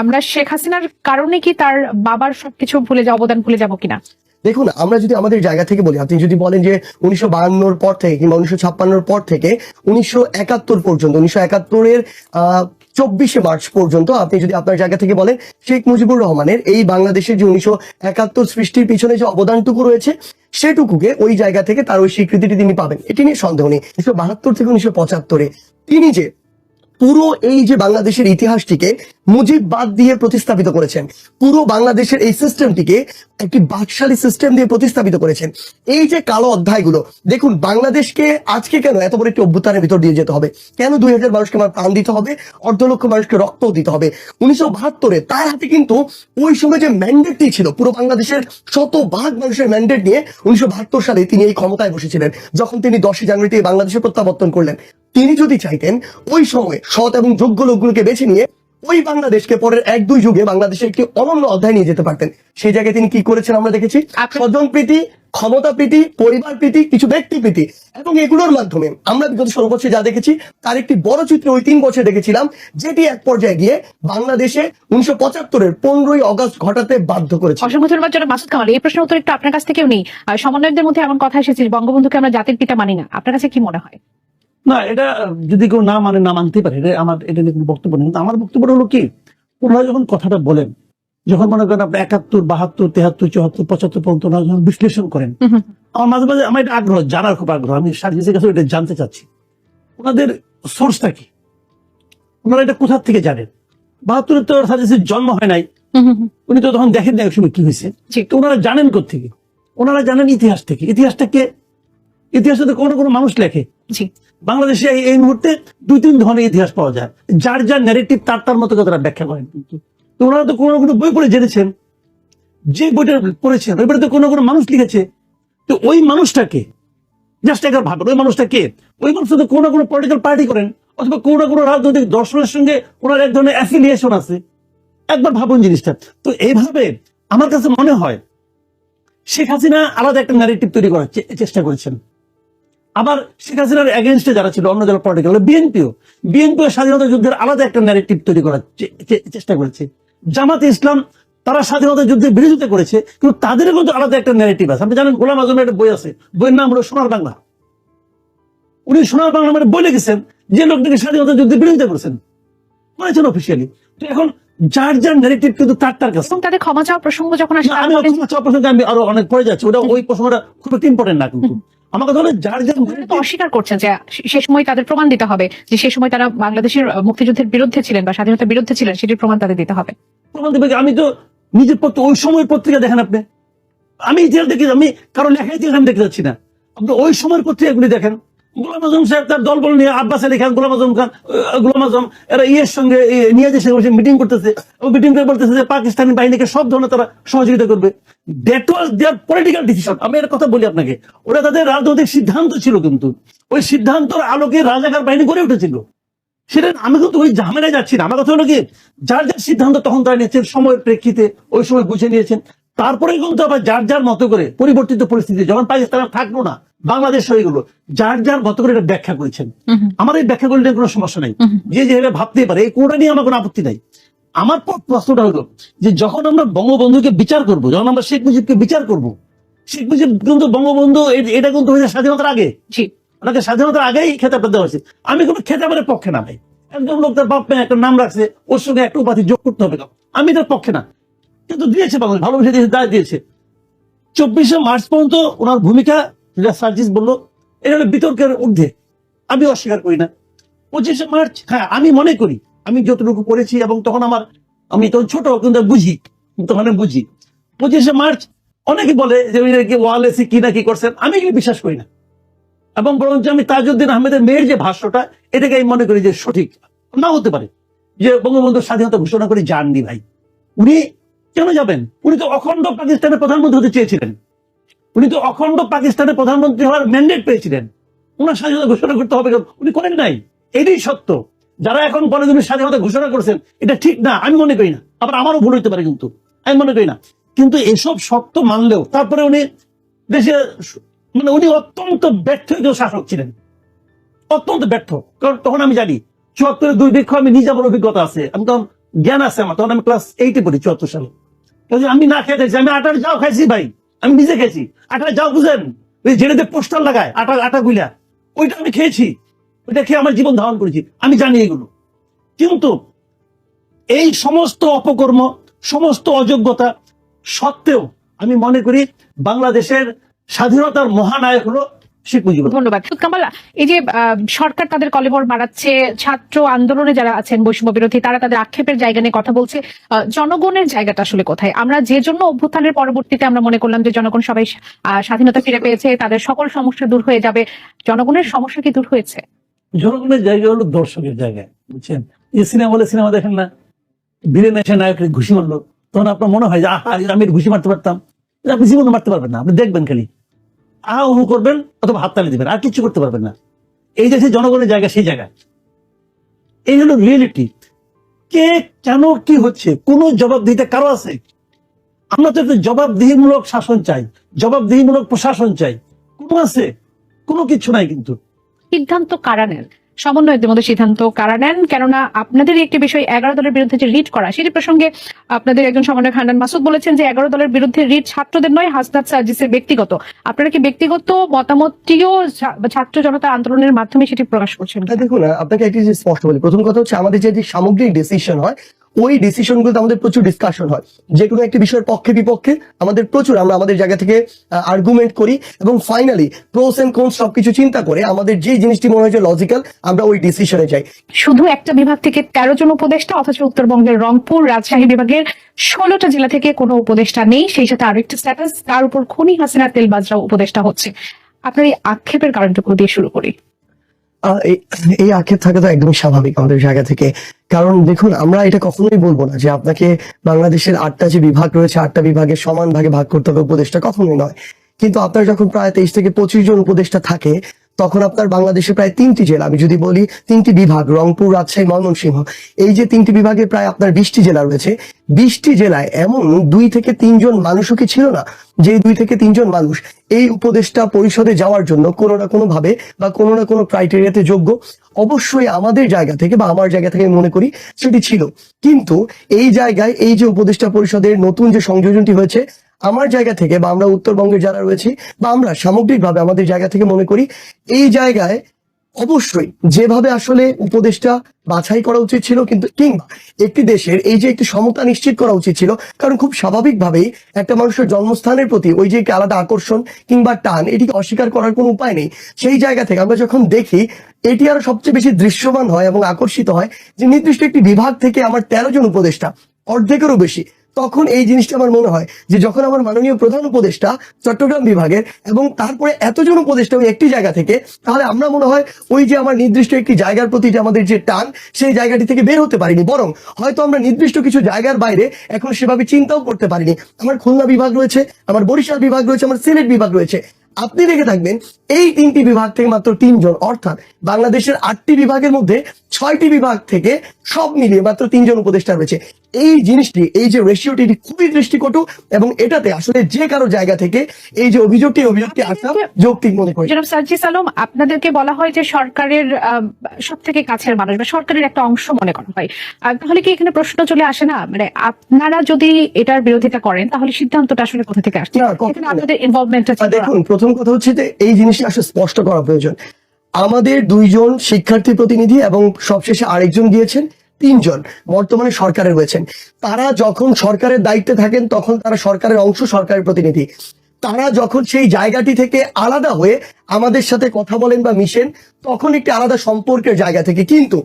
আমরা শেখ হাসিনার কারণে কি তার বাবার সবকিছু ভুলে যাব, অবদান ভুলে যাব কিনা? দেখুন, আমরা যদি আমাদের জায়গা থেকে বলি, আপনি যদি বলেন যে উনিশশো পর থেকে কিংবা উনিশশো পর থেকে উনিশশো একাত্তর পর্যন্ত, উনিশশো একাত্তরের চব্বিশে মার্চ পর্যন্ত আপনি যদি আপনার জায়গা থেকে বলেন, শেখ মুজিবুর রহমানের এই বাংলাদেশের যে উনিশশো একাত্তর সৃষ্টির পিছনে যে অবদানটুকু রয়েছে, সেটুকুকে ওই জায়গা থেকে তার ওই স্বীকৃতিটি তিনি পাবেন। এটি নিয়ে সন্দেহ নেই। উনিশশো বাহাত্তর থেকে উনিশশো পঁচাত্তরে তিনি যে পুরো এই যে বাংলাদেশের ইতিহাসটিকে মুজিব বাদ দিয়ে প্রতিস্থাপিত করেছেন। পুরো বাংলাদেশের এই সিস্টেমটিকে একটি বাকশালী সিস্টেম দিয়ে প্রতিস্থাপিত করেছেন। এই যে কালো অধ্যায়গুলো, দেখুন, বাংলাদেশকে আজকে কেন এত বড় একটি অভ্যুত্থানের ভিতর দিয়ে যেতে হবে? কেন দুই হাজার মানুষকে আমার প্রাণ দিতে হবে? অর্ধ লক্ষ মানুষকে রক্তও দিতে হবে? উনিশশো বাহাত্তরে তার হাতে কিন্তু ওই সময় যে ম্যান্ডেটটি ছিল, পুরো বাংলাদেশের শতভাগ মানুষের ম্যান্ডেট নিয়ে উনিশশো বাহাত্তর সালে তিনি এই ক্ষমতায় বসেছিলেন, যখন তিনি দশই জানুয়ারিতে বাংলাদেশে প্রত্যাবর্তন করলেন। তিনি যদি চাইতেন, ওই সময় সৎ এবং যোগ্য লোকগুলোকে বেছে নিয়ে ওই বাংলাদেশকে পরের এক দুই যুগে বাংলাদেশের একটি অনন্য অধ্যায় নিয়ে যেতে পারতেন। সেই জায়গায় তিনি কি করেছেন আমরা দেখেছি? স্বজন প্রীতি ক্ষমতা প্রীতি পরিবার প্রীতি কিছু ব্যক্তি প্রীতি এবং এগুলোর মাধ্যমে আমরা বিগত ষোলো বছরে যা দেখেছি তার একটি বড় চিত্র ওই তিন বছর দেখেছিলাম যেটি এক পর্যায়ে গিয়ে বাংলাদেশে উনিশশো পঁচাত্তরের পনেরোই অগস্ট ঘটাতে বাধ্য করেছে। অসংখ্য ধন্যবাদ জনাব মাসুদ কামাল। এই প্রশ্নের উত্তর একটু আপনার কাছ থেকেও নেই। আর সমন্বয়কদের মধ্যে এমন কথা এসেছে বঙ্গবন্ধুকে আমরা জাতির পিতা মানি না। আপনার কাছে কি মনে হয়? না এটা যদি কেউ না মানে না মানতে পারে এটা আমার এটা নিয়ে কোনো বক্তব্য নেই। আমার বক্তব্য হলো কি ওনারা যখন কথাটা বলেন যখন মনে করেন আপনি একাত্তর বাহাত্তর তেহাত্তর চুয়াত্তর পঁচাত্তর পর্যন্ত ওনারা যখন বিশ্লেষণ করেন। আমার মাঝে মাঝে আমার এটা আগ্রহ জানার খুব আগ্রহ। আমি সার্ভিসের কাছে এটা জানতে চাচ্ছি। ওনাদের সোর্সটা কি? ওনারা এটা কোথা থেকে জানেন? বাহাত্তরে তো সার্ভিসের জন্ম হয় নাই। উনি তো তখন দেখেন না এক সময় কি হয়েছে। তো ওনারা জানেন থেকে ওনারা জানেন ইতিহাস থেকে। ইতিহাসটাকে ইতিহাসে তো কোনো কোনো মানুষ লেখে। বাংলাদেশে এই- মুহূর্তে দুই তিন ধরনের ইতিহাস পাওয়া যায়। যার যার ন্যারেটিভ তার তার মতো তারা ব্যাখ্যা করেন কিন্তু। ওনারা তো কোনো কোনো বই পড়ে জেনেছেন। যে বইটা পড়েছেন, ওই তো কোনো কোনো মানুষ লিখেছে। তো ওই মানুষটাকে জাস্ট একবার ভাবেন ওই মানুষটা কে ওই মানুষটা তো কোনো না কোনো পলিটিক্যাল পার্টি করেন, অথবা কোনো না কোনো রাজনৈতিক দর্শনের সঙ্গে ওনার এক ধরনের অ্যাফিলিয়েশন আছে। একবার ভাবুন জিনিসটা। তো এইভাবে আমার কাছে মনে হয়, শেখ হাসিনা আলাদা একটা ন্যারেটিভ তৈরি করার চেষ্টা করেছেন। আবার শেখ হাসিনার এগেনস্টে যারা ছিল অন্য যারা পলিটিক্যাল বিএনপিও। বিএনপিও স্বাধীনতা যুদ্ধের আলাদা একটা ন্যারেটিভ তৈরি করার চেষ্টা করেছে। জামাতে ইসলাম তারা স্বাধীনতা যুদ্ধের বিরোধিতা করেছে কিন্তু তাদেরও কিন্তু আলাদা একটা ন্যারেটিভ আছে। আপনি জানেন গোলাম আজমের একটা বই আছে বইয়ের নাম হলো সোনার বাংলা। উনি সোনার বাংলা মানে বই লিখেছেন যে লোকটাকে স্বাধীনতা যুদ্ধের বিরোধিতা করেছেন। করেছেন অফিসিয়ালি তো এখন যার যার ন্যারেটিভ কিন্তু তার তার কাছে। তাদের ক্ষমা চাওয়ার প্রসঙ্গ যখন আসে আমি ক্ষমা চাওয়া প্রসঙ্গে আমি আরও অনেক পরে যাচ্ছি। ওটা ওই প্রসঙ্গটা খুব একটা ইম্পর্টেন্ট না কিন্তু। আমার ধরে যার যার তো অস্বীকার করছেন যে সে সময় তাদের প্রমাণ দিতে হবে যে সে সময় তারা বাংলাদেশের মুক্তিযুদ্ধের বিরুদ্ধে ছিলেন বা স্বাধীনতার বিরুদ্ধে ছিলেন সেটির প্রমাণ তাদের দিতে হবে। প্রমাণ দেবে আমি তো নিজের ওই সময়ের পত্রিকা দেখেন আপনি। আমি ইতিহাস দেখি আমি কারও লেখা ইতিহাস আমি দেখতে যাচ্ছি না। আপনি ওই সময়ের পত্রিকাগুলি দেখেন। গোলাম আজম সাহেব তার দলবল নিয়ে আব্বাস আলী খান, গোলাম আজম খান গোলাম আজম, এরা ইয়ের সঙ্গে নিয়ে যে সঙ্গে মিটিং করতেছে, ও মিটিং করে বলতেছে যে পাকিস্তানি বাহিনীকে সব ধরনের তারা সহযোগিতা করবে। That was their political decision আমি এর কথা বলি আপনাকে। ওরা তাদের রাজনৈতিক সিদ্ধান্ত ছিল কিন্তু। ওই সিদ্ধান্তর আলোকে রাজাকার বাহিনী গড়ে উঠেছিল। সেটা আমি কিন্তু ওই ঝামেলায় যাচ্ছি না। আমার কথা হলো কি, যার যার সিদ্ধান্ত তখন তারা নিয়েছেন, সময়ের প্রেক্ষিতে ওই সময় বুঝে নিয়েছেন। তারপরে কিন্তু আবার যার যার মতো করে পরিবর্তিত পরিস্থিতি, যখন পাকিস্তান থাকল না বাংলাদেশ হয়ে গেলো। যার যার মতো করে এটা ব্যাখ্যা করেছেন। আমার এই ব্যাখ্যাগুলি নিয়ে কোনো সমস্যা নাই। যে যেভাবে ভাবতেই পারে এই কোনটা নিয়ে আমার কোনো আপত্তি নাই। আমার প্রশ্নটা হলো যে যখন আমরা বঙ্গবন্ধুকে বিচার করব যখন আমরা শেখ মুজিবকে বিচার করব শেখ মুজিব কিন্তু বঙ্গবন্ধু এটা কিন্তু হয়েছে স্বাধীনতার আগে। ওনাকে স্বাধীনতার আগেই খেতাবটা দেওয়া হয়েছে। আমি কোনো খেতাবের পক্ষে না ভাই। একজন লোক তার বাপ একটা নাম রাখছে ওর সঙ্গে একটা উপাধি যোগ করতে হবে আমি তার পক্ষে না। কিন্তু দিয়েছে বাংলাদেশ ভালোবেসে দিয়েছে দায় দিয়েছে। চব্বিশে মার্চ পর্যন্ত ওনার ভূমিকা সার্জিস বলল এটা হলো বিতর্কের ঊর্ধ্বে। আমি অস্বীকার করি না। পঁচিশে মার্চ হ্যাঁ আমি মনে করি, আমি যতটুকু পড়েছি এবং তখন আমার, আমি তখন ছোট, কিন্তু বুঝি, তখন বুঝি। পঁচিশে মার্চ, অনেকে বলে যে উনি নাকি ওয়ালেসি কি না কি করছেন, আমি এগুলো বিশ্বাস করি না। এবং বরঞ্চ আমি তাজউদ্দিন আহমেদের মেয়ের যে ভাষ্যটা, এটাকে আমি মনে করি যে সঠিক। না হতে পারে যে বঙ্গবন্ধু স্বাধীনতা ঘোষণা করে যাননি ভাই। উনি কেন যাবেন? উনি তো অখণ্ড পাকিস্তানের প্রধানমন্ত্রী হতে চেয়েছিলেন। উনি তো অখণ্ড পাকিস্তানের প্রধানমন্ত্রী হওয়ার ম্যান্ডেট পেয়েছিলেন। ওনার স্বাধীনতা ঘোষণা করতে হবে? উনি করেন নাই। এটাই সত্য। যারা এখন বলে তুমি স্বাধীনতা ঘোষণা করছেন, এটা ঠিক না, আমি মনে করি না। আবার আমারও ভুল হইতে পারে কিন্তু, আমি মনে করি না। কিন্তু এসব সত্য মানলেও, তারপরে উনি দেশে মানে উনি অত্যন্ত ব্যর্থ শাসক ছিলেন। অত্যন্ত ব্যর্থ। কারণ তখন আমি জানি, চুয়াত্তরের দুই বৃক্ষ আমি নিজে আমার অভিজ্ঞতা আছে, আমি তখন জ্ঞান আছে আমার, তখন আমি ক্লাস এইটে পড়ি, চুয়াত্তর সালে। আমি না খেয়ে দেখছি আমি আটার যাও খাইছি ভাই। আমি নিজে খেয়েছি। আটা যাও বুঝেন ওই জেনেতে পোস্টার লাগায়, আটা আটা গুলা ওইটা আমি খেয়েছি। ওইটা খেয়ে আমার জীবন ধারণ করেছি। আমি জানি এগুলো। কিন্তু এই সমস্ত অপকর্ম, সমস্ত অযোগ্যতা সত্ত্বেও আমি মনে করি বাংলাদেশের স্বাধীনতার মহানায়ক হলো শেখ মুজিবুর ধন্যবাদ। কামাল এই যে সরকার তাদের কলেবর বাড়াচ্ছে ছাত্র আন্দোলনে যারা আছেন বৈষম্য বিরোধী তারা তাদের আক্ষেপের জায়গা নিয়ে কথা বলছে। জনগণের জায়গাটা আসলে কোথায়? আমরা যে জন্য অভ্যুত্থানের পরবর্তীতে আমরা মনে করলাম যে জনগণ সবাই স্বাধীনতা ফিরে পেয়েছে তাদের সকল সমস্যা দূর হয়ে যাবে জনগণের সমস্যা কি দূর হয়েছে? জনগণের জায়গা হলো দর্শকের জায়গা বুঝছেন? এই সিনেমা বলে সিনেমা দেখেন না। ভিলেন এসে নায়কের ঘুষি মারলো। তখন আপনার মনে হয় যে আহা আমি ঘুষি মারতে পারতাম। আপনি জীবনে মারতে পারবেন না আপনি দেখবেন খালি। আহা করবেন অথবা হাততালি দিবেন, আর কিছু করতে পারবেন না। এই দেশে জনগণের জায়গা, সেই জায়গা। এই হলো রিয়েলিটি কে, কেন, কি হচ্ছে? কোন জবাব দিতে কারও আছে? আমরা তো একটা জবাবদিহিমূলক শাসন চাই, জবাবদিহিমূলক প্রশাসন চাই। কোনো আছে? কোনো কিছু নাই কিন্তু। সিদ্ধান্ত কারা নেন? সমন্বয়কদের মধ্যে সিদ্ধান্ত কারা নেন? কেননা আপনাদের একটি বিষয়, এগারো দলের বিরুদ্ধে যে রিট করা, সেটি প্রসঙ্গে আপনাদের একজন সমন্বয়ক হান্নান মাসুদ বলেছেন যে এগারো দলের বিরুদ্ধে রিট ছাত্রদের নয়, হাসনাত সার্জিসের ব্যক্তিগত। আপনারা কি ব্যক্তিগত মতামতটিও ছাত্র জনতা আন্দোলনের মাধ্যমে সেটি প্রকাশ করছেন? দেখুন আপনাকে একটি স্পষ্ট বলি। প্রথম কথা হচ্ছে, আমাদের যে সামগ্রিক ডিসিশন হয় ওই ডিসিশন গুলোতে আমাদের প্রচুর ডিসকাশন হয়। যে কোনো একটি বিষয়ের পক্ষে, বিপক্ষে আমাদের প্রচুর আমরা আমাদের জায়গা থেকে আর্গুমেন্ট করি এবং ফাইনালি প্রোস এন্ড কোন সবকিছু চিন্তা করে আমাদের যে জিনিসটি মনে হয় যে লজিক্যাল আমরা ওই ডিসিশনে যাই। শুধু একটা বিভাগ থেকে তেরো জন উপদেষ্টা, অথচ উত্তরবঙ্গের রংপুর রাজশাহী বিভাগের ষোলোটা জেলা থেকে কোনো উপদেষ্টা নেই, সেই সাথে আরেকটি স্ট্যাটাস তার উপর খনি হাসিনা তেলবাজরা উপদেষ্টা হচ্ছে। আপনার এই আক্ষেপের কারণটুকু দিয়ে শুরু করি। এই- আক্ষেপ থাকে তো একদমই স্বাভাবিক আমাদের জায়গা থেকে। কারণ দেখুন, আমরা এটা কখনোই বলব না যে আপনাকে বাংলাদেশের আটটা যে বিভাগ রয়েছে, আটটা বিভাগে সমান ভাগে ভাগ করতে হবে উপদেশটা কখনোই নয়। কিন্তু আপনার যখন প্রায় তেইশ থেকে পঁচিশ জন উপদেষ্টা থাকে তখন আপনার বাংলাদেশে প্রায় তিনটি জেলা, আমি যদি বলি তিনটি বিভাগ, রংপুর, রাজশাহী, ময়মনসিংহ, এই যে তিনটি বিভাগে প্রায় আপনার বিশটি জেলা রয়েছে, বিশটি জেলায় এমন দুই থেকে তিনজন মানুষও কি ছিল না? যে দুই থেকে তিনজন মানুষ এই উপদেষ্টা পরিষদে যাওয়ার জন্য কোনো না কোনো ভাবে বা কোনো না কোনো ক্রাইটেরিয়াতে যোগ্য, অবশ্যই আমাদের জায়গা থেকে বা আমার জায়গা থেকে মনে করি সেটি ছিল। কিন্তু এই জায়গায় এই যে উপদেষ্টা পরিষদের নতুন যে সংযোজনটি হয়েছে আমার জায়গা থেকে বা আমরা উত্তরবঙ্গে যারা রয়েছি বা আমরা সামগ্রিকভাবে আমাদের জায়গা থেকে মনে করি, এই জায়গায় অবশ্যই যেভাবে আসলে উপদেশটা বাছাই করা উচিত ছিল কিন্তু কিংবা একটি দেশের এই যে একটি সমতা নিশ্চিত করা উচিত ছিল, কারণ খুব স্বাভাবিকভাবেই একটা মানুষের জন্মস্থানের প্রতি ওই যে একটি আলাদা আকর্ষণ কিংবা টান এটিকে অস্বীকার করার কোনো উপায় নেই। সেই জায়গা থেকে আমরা যখন দেখি, এটি আরও সবচেয়ে বেশি দৃশ্যমান হয় এবং আকর্ষিত হয় যে নির্দিষ্ট একটি বিভাগ থেকে আমার তেরো জন উপদেষ্টা, অর্ধেকেরও বেশি তখন এই জিনিসটা আমার মনে হয় যে যখন আমার মাননীয় প্রধান উপদেষ্টা চট্টগ্রাম বিভাগের এবং তারপরে এতজন উপদেষ্টা ওই একটি জায়গা থেকে, তাহলে আমরা মনে হয় ওই যে আমার নির্দিষ্ট একটি জায়গার প্রতি যে আমাদের যে টান, সেই জায়গাটি থেকে বের হতে পারিনি। বরং হয়তো আমরা নির্দিষ্ট কিছু জায়গার বাইরে এখন সেভাবে চিন্তাও করতে পারিনি। আমার খুলনা বিভাগ রয়েছে, আমার বরিশাল বিভাগ রয়েছে, আমার সিলেট বিভাগ রয়েছে। আপনি দেখে থাকবেন, এই তিনটি বিভাগ থেকে মাত্র তিনজন, অর্থাৎ বাংলাদেশের আটটি বিভাগের মধ্যে ছয়টি বিভাগ থেকে সব মিলিয়ে মাত্র তিনজন উপদেষ্টা রয়েছে। এই জিনিসটি এই যে রেশিওটি এটি খুবই দৃষ্টিকটু এবং এটাতে আসলে যে কারও জায়গা থেকে এই যে অভিযোগটি অভিযোগটি আসা যৌক্তিক মনে করি। জনাব সার্জিস আলম আপনাদেরকে বলা হয় যে সরকারের সব থেকে কাছের মানুষ বা সরকারের একটা অংশ মনে করা হয়। তাহলে কি এখানে প্রশ্ন চলে আসে না? মানে আপনারা যদি এটার বিরোধিতা করেন তাহলে সিদ্ধান্তটা আসলে কোথা থেকে আসছে। আপনাদের ইনভলভমেন্টটা দেখুন প্রথম কথা হচ্ছে যে এই জিনিসটা আসলে স্পষ্ট করা প্রয়োজন। আমাদের দুইজন শিক্ষার্থী প্রতিনিধি এবং সবশেষে আরেকজন গিয়েছেন। তিনজন বর্তমানে সরকারে রয়েছেন। তারা যখন সরকারের দায়িত্বে থাকেন, তখন তারা সরকারের অংশ, সরকারের প্রতিনিধি। তারা যখন সেই জায়গাটি থেকে আলাদা হয়ে আমাদের সাথে কথা বলেন বা মিশেন, তখন একটি আলাদা সম্পর্কের জায়গা থেকে। কিন্তু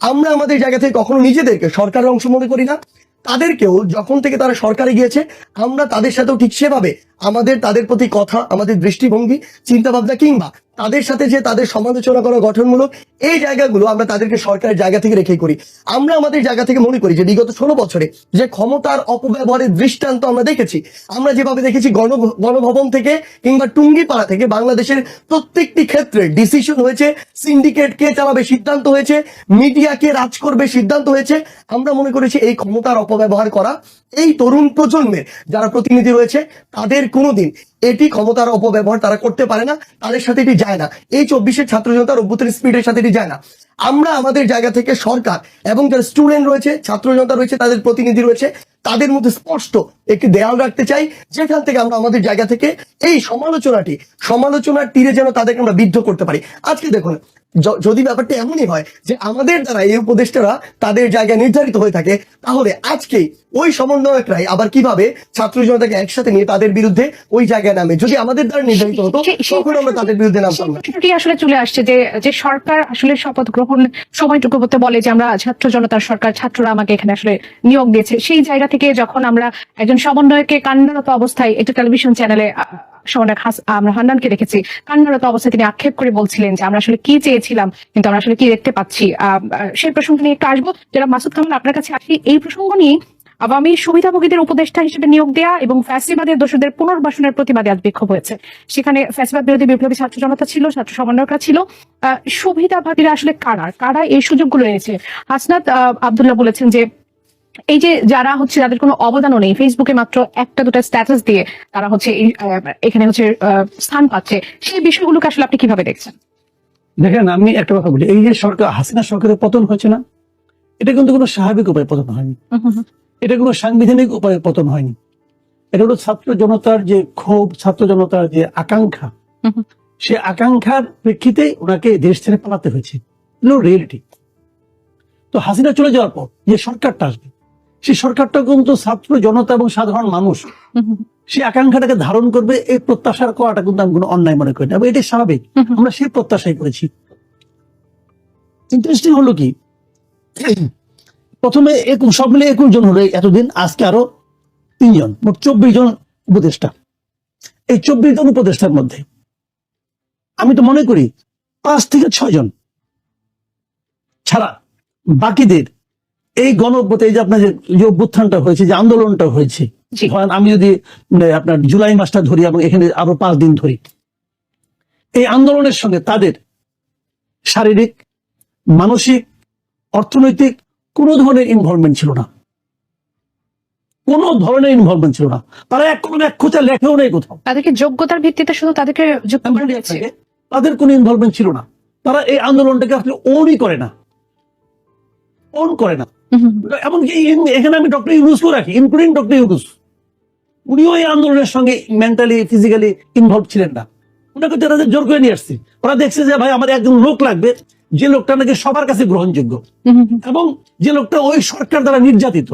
আমরা আমাদের জায়গা থেকে কখনো নিজেদেরকে সরকারের অংশ মনে করি না। তাদেরকেও যখন থেকে তারা সরকারে গিয়েছে, আমরা তাদের সাথেও ঠিক সেভাবে আমাদের, তাদের প্রতি কথা, আমাদের দৃষ্টিভঙ্গি, চিন্তাভাবনা কিংবা তাদের সাথে যে তাদের সমালোচনা করা গঠনমূলক, এই জায়গাগুলো আমরা তাদেরকে সরকারের জায়গা থেকে রেখেই করি। আমরা আমাদের জায়গা থেকে মনে করি যে বিগত ষোলো বছরে যে ক্ষমতার অপব্যবহারের দৃষ্টান্ত আমরা দেখেছি, আমরা যেভাবে দেখেছি গণ, গণভবন থেকে কিংবা টুঙ্গিপাড়া থেকে বাংলাদেশের প্রত্যেকটি ক্ষেত্রে ডিসিশন হয়েছে সিন্ডিকেট কে চালাবে সিদ্ধান্ত হয়েছে মিডিয়া কে রাজ করবে সিদ্ধান্ত হয়েছে। আমরা মনে করেছি এই ক্ষমতার অপব্যবহার করা, এই তরুণ প্রজন্মের যারা প্রতিনিধি রয়েছে, তাদের কোনোদিন এটি ক্ষমতার অপব্যবহার তারা করতে পারে না, তাদের সাথে এটি যায় না। এই চব্বিশের ছাত্র জনতার অভ্যুত্থান স্পিডের সাথে এটি যায় না। আমরা আমাদের জায়গা থেকে সরকার এবং যারা স্টুডেন্ট রয়েছে, ছাত্র জনতা রয়েছে, তাদের প্রতিনিধি রয়েছে, তাদের মধ্যে স্পষ্ট একটি দেয়াল রাখতে চাই, যেখান থেকে আমরা আমাদের জায়গা থেকে এই সমালোচনাটি, সমালোচনার তীরে যেন তাদেরকে আমরা বিদ্ধ করতে পারি। আজকে দেখুন যদি ব্যাপারটা এমনই হয় যে আমাদের দ্বারা এই উপদেষ্টারা তাদের জায়গায় নির্ধারিত হয়ে থাকে তাহলে আজকেই ওই সমন্বয়করাই আবার কীভাবে ছাত্র জনতাকে একসাথে নিয়ে তাদের বিরুদ্ধে ওই জায়গায় নামে? যদি আমাদের দ্বারা নির্ধারিত হতো তখন আমরা তাদের বিরুদ্ধে নামতাম আসলে চলে আসছে যে যে সরকার আসলে শপথ গ্রহণ সময়টুকু হতে বলে যে আমরা ছাত্র জনতার সরকার ছাত্ররা আমাকে এখানে আসলে নিয়োগ দিয়েছে। সেই জায়গা থেকে যখন আমরা একজন সমন্বয়কে কান্নারত অবস্থায় একটা টেলিভিশন চ্যানেলে সমন্বয়ক হান্নানকে দেখেছি। কান্নারত অবস্থায় তিনি আক্ষেপ করে বলছিলেন যে, আমরা আসলে কি চেয়েছিলাম, কিন্তু আমরা আসলে কি দেখতে পাচ্ছি? সেই প্রসঙ্গ নিয়ে একটু আসব। যারা মাসুদ কামাল, আপনার কাছে আসি। এই প্রসঙ্গ নিয়ে আওয়ামী সুবিধাভোগীদের উপদেষ্টা হিসেবে নিয়োগ দেয়া এবং ফ্যাসিবাদের দোষীদের পুনর্বাসনের প্রতিবাদে আজ বিক্ষোভ হয়েছে। সেখানে ফ্যাসিবাদ বিরোধী বিপ্লবী ছাত্র জনতা ছিল, ছাত্র সমন্বয়করা ছিল। সুবিধাবাদীরা আসলে কারা? কারা এই সুযোগগুলো এনেছে? হাসনাত আব্দুল্লাহ বলেছেন যে এই যে যারা হচ্ছে যাদের কোনো অবদানও নেই ফেসবুকে মাত্র একটা দুটো স্ট্যাটাস দিয়ে তারা হচ্ছে এখানে হচ্ছে স্থান পাচ্ছে সেই বিষয়গুলোকে আসলে আপনি কীভাবে দেখছেন? দেখেন আমি একটা কথা বলি এই যে সরকার হাসিনা সরকারের পতন হয়েছে না? এটা কিন্তু কোনো স্বাভাবিক উপায়ে পতন হয়নি। এটা কোনো সাংবিধানিক উপায়ে পতন হয়নি। এটা হলো ছাত্র জনতার যে ক্ষোভ ছাত্র জনতার যে আকাঙ্ক্ষা। সে আকাঙ্ক্ষার প্রেক্ষিতে ওনাকে দেশ ছেড়ে পালাতে হয়েছে। রিয়েলিটি তো হাসিনা চলে যাওয়ার পর যে সরকারটা আসবে সেই সরকারটা কিন্তু ছাত্র জনতা এবং সাধারণ মানুষ। সেই আকাঙ্ক্ষাটাকে ধারণ করবে, এই প্রত্যাশার করাটা কিন্তু আমি কোনো অন্যায় মনে করি না, এবং এটাই স্বাভাবিক। আমরা সেই প্রত্যাশাই করেছি। ইন্টারেস্টিং হলো কি? প্রথমে একুশ, সব মিলে একুশ জন হলো এতদিন, আজকে আরও তিনজন মোট চব্বিশ জন উপদেষ্টা। এই চব্বিশ জন উপদেষ্টার মধ্যে আমি তো মনে করি পাঁচ থেকে ছয় জন ছাড়া বাকিদের এই গণ এই যে আপনার যে অভ্যুত্থানটা হয়েছে যে আন্দোলনটা হয়েছে ধরেন আমি যদি আপনার জুলাই মাসটা ধরি এবং এখানে আরও পাঁচ দিন ধরি এই আন্দোলনের সঙ্গে তাদের শারীরিক মানসিক অর্থনৈতিক কোনো ধরনের ইনভলভমেন্ট ছিল না। কোনো ধরনের ইনভলভমেন্ট ছিল না। তারা এক কোনো এক খোঁচা লেখেও নেই কোথাও। তাদেরকে যোগ্যতার ভিত্তিতে শুধু তাদেরকে তাদের কোনো ইনভলভমেন্ট ছিল না। তারা এই আন্দোলনটাকে আসলে ওনই করে না। ওন করে না। এমনকি এখানে আমি ডক্টর ইউনুসকেও রাখি ইনক্লুডিং ডক্টর ইউনুস উনিও এই আন্দোলনের সঙ্গে মেন্টালি ফিজিক্যালি ইনভলভ ছিলেন না। ওনাকে তারা জোর করে নিয়ে আসছে। ওরা দেখছে যে ভাই আমাদের একজন লোক লাগবে যে লোকটা নাকি সবার কাছে গ্রহণযোগ্য। এবং যে লোকটা ওই সরকার দ্বারা নির্যাতিত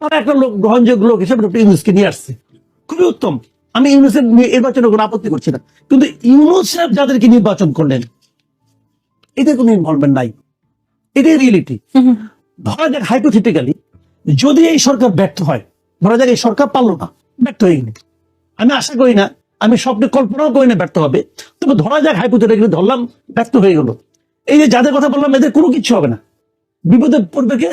তারা একটা লোক গ্রহণযোগ্য লোক হিসেবে ডক্টর ইউনুসকে নিয়ে আসছে। খুবই উত্তম। আমি ইউনুসের নির্বাচনে কোনো আপত্তি করছি না। কিন্তু ইউনুস সাহেব যাদেরকে নির্বাচন করলেন এতে কোনো ইনভলভমেন্ট নাই। এটাই রিয়েলিটি। ধরা যাক হাইপোথিটিক্যালি যদি এই সরকার ব্যর্থ হয় ধরা যাক এই সরকার পারল না ব্যর্থ হয়ে গেল। আমি আশা করি না আমি স্বপ্নে কল্পনাও করি না ব্যর্থ হবে। তবে ধরা যাক হাইপোথিটিক্যালি ধরলাম ব্যর্থ হয়ে গেল। এই যে যাদের কথা বললাম এদের কোনো কিছু হবে না। বিপদে পড়বে কে?